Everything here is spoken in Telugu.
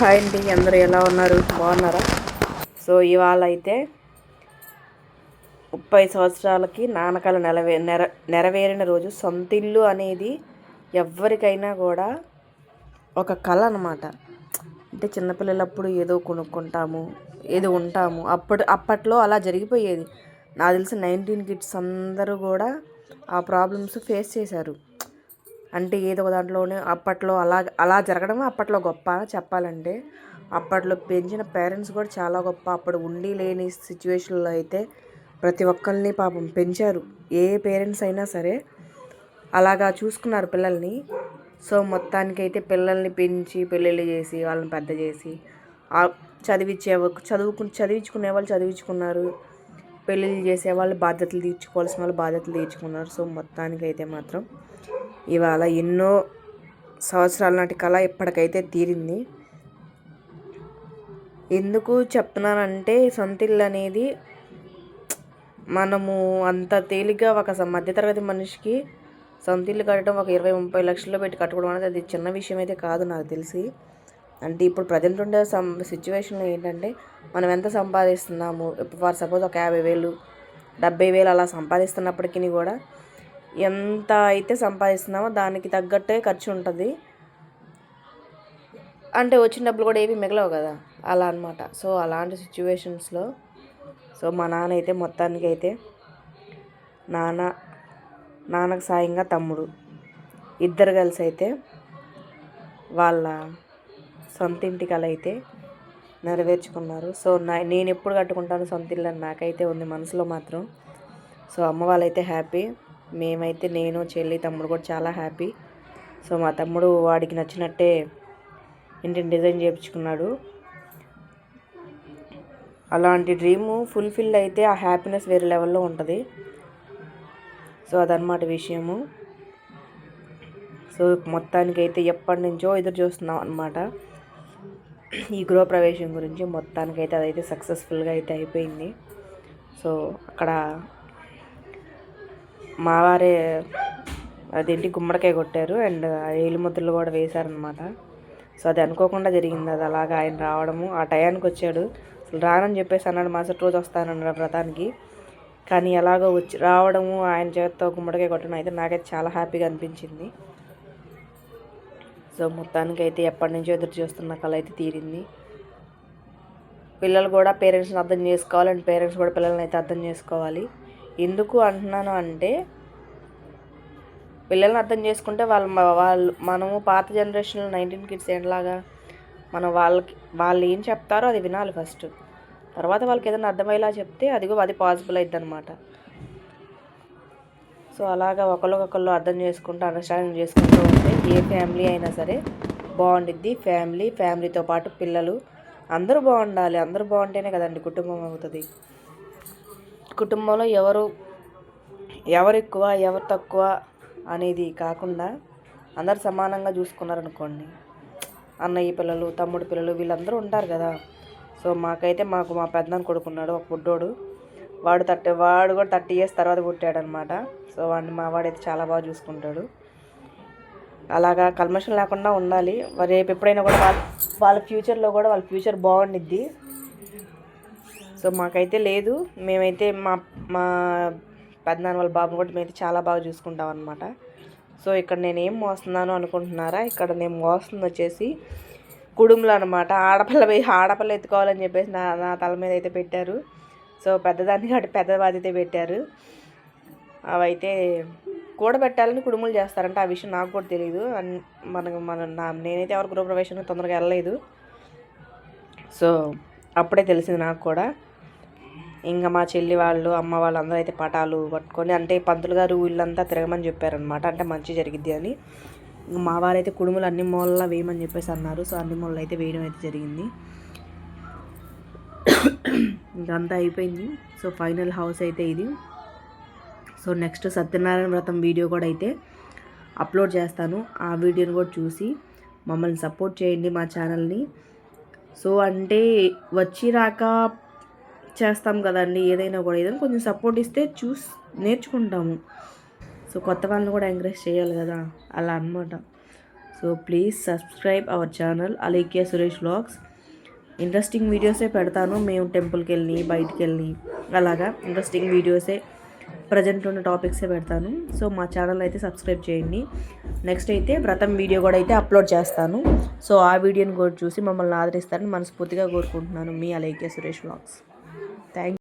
హాయ్ అండి అందరూ ఎలా ఉన్నారు? బాగున్నారా? సో ఇవాళ అయితే ముప్పై సంవత్సరాలకి నాన్నకాలు నెలవే నెర నెరవేరిన రోజు. సొంతిల్లు అనేది ఎవరికైనా కూడా ఒక కళ అనమాట అంటే చిన్నపిల్లలప్పుడు ఏదో కొనుక్కుంటాము ఏదో ఉంటాము. అప్పటి అప్పట్లో అలా జరిగిపోయేది. నాకు తెలిసి నైన్టీన్ కిడ్స్ అందరూ కూడా ఆ ప్రాబ్లమ్స్ ఫేస్ చేశారు. అంటే ఏదో ఒక దాంట్లోనే అప్పట్లో అలా అలా జరగడం అప్పట్లో గొప్ప చెప్పాలంటే. అప్పట్లో పెంచిన పేరెంట్స్ కూడా చాలా గొప్ప. అప్పుడు ఉండి లేని సిచ్యువేషన్లో అయితే ప్రతి ఒక్కరిని పాపం పెంచారు. ఏ పేరెంట్స్ అయినా సరే అలాగా చూసుకున్నారు పిల్లల్ని. సో మొత్తానికైతే పిల్లల్ని పెంచి పెళ్ళిళ్ళు చేసి వాళ్ళని పెద్ద చేసి చదివించే చదువుకు చదివించుకునే వాళ్ళు చదివించుకున్నారు. పెళ్ళిళ్ళు చేసే వాళ్ళు బాధ్యతలు తీర్చుకోవాల్సిన వాళ్ళు బాధ్యతలు తీర్చుకున్నారు. సో మొత్తానికైతే మాత్రం ఇవాళ ఎన్నో సంవత్సరాల నాటి కళ ఇప్పటికైతే తీరింది. ఎందుకు చెప్తున్నానంటే సొంత ఇల్లు అనేది మనము అంత తేలిగ్గా ఒక మధ్యతరగతి మనిషికి సొంత ఇల్లు కట్టడం ఒక ఇరవై ముప్పై లక్షల్లో పెట్టి కట్టుకోవడం అనేది అది చిన్న విషయం అయితే కాదు నాకు తెలిసి. అంటే ఇప్పుడు ప్రజెంట్ ఉండే సం సిచ్యువేషన్లో ఏంటంటే మనం ఎంత సంపాదిస్తున్నాము? ఫర్ సపోజ్ ఒక యాభై వేలు డెబ్బై వేలు అలా సంపాదిస్తున్నప్పటికీ కూడా ఎంత అయితే సంపాదిస్తున్నామో దానికి తగ్గట్టే ఖర్చు ఉంటుంది. అంటే వచ్చిన డబ్బులు కూడా ఏవి మిగలవు కదా అలా అనమాట సో అలాంటి సిచ్యువేషన్స్లో సో మా నాన్న అయితే మొత్తానికి అయితే నాన్న నాన్నకు సాయంగా తమ్ముడు ఇద్దరు కలిసి అయితే వాళ్ళ సొంత ఇంటి కల అయితే నెరవేర్చుకున్నారు. సో నా నేను ఎప్పుడు కట్టుకుంటాను సొంత ఇల్లు అని నాకైతే ఉంది మనసులో మాత్రం. సో అమ్మ వాళ్ళైతే హ్యాపీ. మేమైతే నేను చెల్లి తమ్ముడు కూడా చాలా హ్యాపీ. సో మా తమ్ముడు వాడికి నచ్చినట్టే ఇంటిని డిజైన్ చేయించుకున్నాడు. అలాంటి డ్రీము ఫుల్ఫిల్ అయితే ఆ హ్యాపీనెస్ వేరే లెవెల్లో ఉంటుంది. సో అదనమాట విషయము. సో మొత్తానికి అయితే ఎప్పటి నుంచో ఎదురు చూస్తున్నాం అనమాట ఈ గృహప్రవేశం గురించి మొత్తానికి అయితే అదైతే సక్సెస్ఫుల్గా అయితే అయిపోయింది. సో అక్కడ మా వారే అదేంటి గుమ్మడికాయ కొట్టారు అండ్ ఏలు ముద్రలు కూడా వేశారనమాట సో అది అనుకోకుండా జరిగింది. అది అలాగా ఆయన రావడము ఆ టయానికి వచ్చాడు. అసలు రానని చెప్పేసి అన్నాడు మరుసటి రోజు వస్తానన్నాడు వ్రతానికి. కానీ ఎలాగో వచ్చి రావడము ఆయన చేతితో గుమ్మడికాయ కొట్టడం అయితే నాకైతే చాలా హ్యాపీగా అనిపించింది. సో మొత్తానికి అయితే ఎప్పటి నుంచో ఎదురు చూస్తున్న కళ అయితే తీరింది. పిల్లలు కూడా పేరెంట్స్ని అర్థం చేసుకోవాలి అండ్ పేరెంట్స్ కూడా పిల్లల్ని అయితే అర్థం చేసుకోవాలి. ఎందుకు అంటున్నాను అంటే పిల్లల్ని అర్థం చేసుకుంటే వాళ్ళు వాళ్ళు మనము పాత జనరేషన్లో నైన్టీన్ కిడ్స్ ఎలాగా మనం వాళ్ళకి వాళ్ళు ఏం చెప్తారో అది వినాలి ఫస్ట్. తర్వాత వాళ్ళకి ఏదైనా అర్థమయ్యేలా చెప్తే అదిగో అది పాసిబుల్ అవుతుంది అనమాట సో అలాగా ఒకరికొకళ్ళు అర్థం చేసుకుంటూ అండర్స్టాండింగ్ చేసుకుంటూ ఉంటే ఏ ఫ్యామిలీ అయినా సరే బాగుండిద్ది. ఫ్యామిలీ ఫ్యామిలీతో పాటు పిల్లలు అందరూ బాగుండాలి. అందరూ బాగుంటేనే కదండి కుటుంబం అవుతుంది. కుటుంబంలో ఎవరు ఎవరు ఎక్కువ ఎవరు తక్కువ అనేది కాకుండా అందరు సమానంగా చూసుకున్నారనుకోండి. అన్నయ్య పిల్లలు తమ్ముడు పిల్లలు వీళ్ళందరూ ఉంటారు కదా. సో మాకైతే మాకు మా పెద్దనాన్న కొడుకున్నాడు ఒక బుడ్డోడు. వాడు థర్టీ వాడు కూడా థర్టీ ఇయర్స్ తర్వాత పుట్టాడనమాట. సో వాడిని మా వాడైతే చాలా బాగా చూసుకుంటాడు. అలాగా కల్మషం లేకుండా ఉండాలి. రేపు ఎప్పుడైనా కూడా వాళ్ళ వాళ్ళ ఫ్యూచర్లో కూడా వాళ్ళ ఫ్యూచర్ బాగుండిద్ది. సో మాకైతే లేదు. మేమైతే మా మా పెద్దనాన్న వాళ్ళ బాబు కూడా మేమైతే చాలా బాగా చూసుకుంటాం అనమాట సో ఇక్కడ నేను ఏం మోస్తున్నాను అనుకుంటున్నారా? ఇక్కడ నేను మోస్తుంది వచ్చేసి కుడుములు అనమాట ఆడపిల్ల పోయి ఆడపిల్ల ఎత్తుకోవాలని చెప్పేసి నా నా తల మీద అయితే పెట్టారు. సో పెద్దదాన్ని కాబట్టి పెద్ద బాధ్యత పెట్టారు. అవైతే కూడబెట్టాలని కుడుములు చేస్తారంటే. ఆ విషయం నాకు కూడా తెలియదు మనకు మన నా నేనైతే ఎవరు గృహప్రవేశం తొందరగా వెళ్ళలేదు. సో అప్పుడే తెలిసింది నాకు కూడా. ఇంకా మా చెల్లి వాళ్ళు అమ్మ వాళ్ళు అందరూ అయితే పటాలు పట్టుకొని అంటే పంతులు గారు ఇల్లంతా తిరగమని చెప్పారనమాట అంటే మంచి జరిగిద్ది అని. మా వారైతే కుడుములు అన్ని మూలలా వేయమని చెప్పేసి అన్నారు. సో అన్ని మూలలు అయితే వేయడం అయితే జరిగింది. ఇంకంతా అయిపోయింది. సో ఫైనల్ హౌస్ అయితే ఇది. సో నెక్స్ట్ సత్యనారాయణ వ్రతం వీడియో కూడా అయితే అప్లోడ్ చేస్తాను. ఆ వీడియోని కూడా చూసి మమ్మల్ని సపోర్ట్ చేయండి మా ఛానల్ని. సో అంటే వచ్చి రాక చేస్తాం కదండి ఏదైనా కూడా. ఏదైనా కొంచెం సపోర్ట్ ఇస్తే చూసి నేర్చుకుంటాము. సో కొత్త వాళ్ళని కూడా ఎంకరేజ్ చేయాలి కదా అలా అన్నమాట. So please subscribe our channel Alaikya Suresh vlogs interesting వీడియోసే పెడతాను మేము టెంపుల్కి వెళ్ళి బయటికి వెళ్ళి. అలాగా ఇంట్రెస్టింగ్ వీడియోసే ప్రజెంట్ ఉన్న టాపిక్సే పెడతాను. సో మా ఛానల్ అయితే సబ్స్క్రైబ్ చేయండి. నెక్స్ట్ అయితే వ్రతం వీడియో కూడా అయితే అప్లోడ్ చేస్తాను. సో ఆ వీడియోని కూడా చూసి మమ్మల్ని ఆదరిస్తారని మనస్ఫూర్తిగా కోరుకుంటున్నాను మీ అలైక్య సురేష్ వ్లాగ్స్ தேங்க்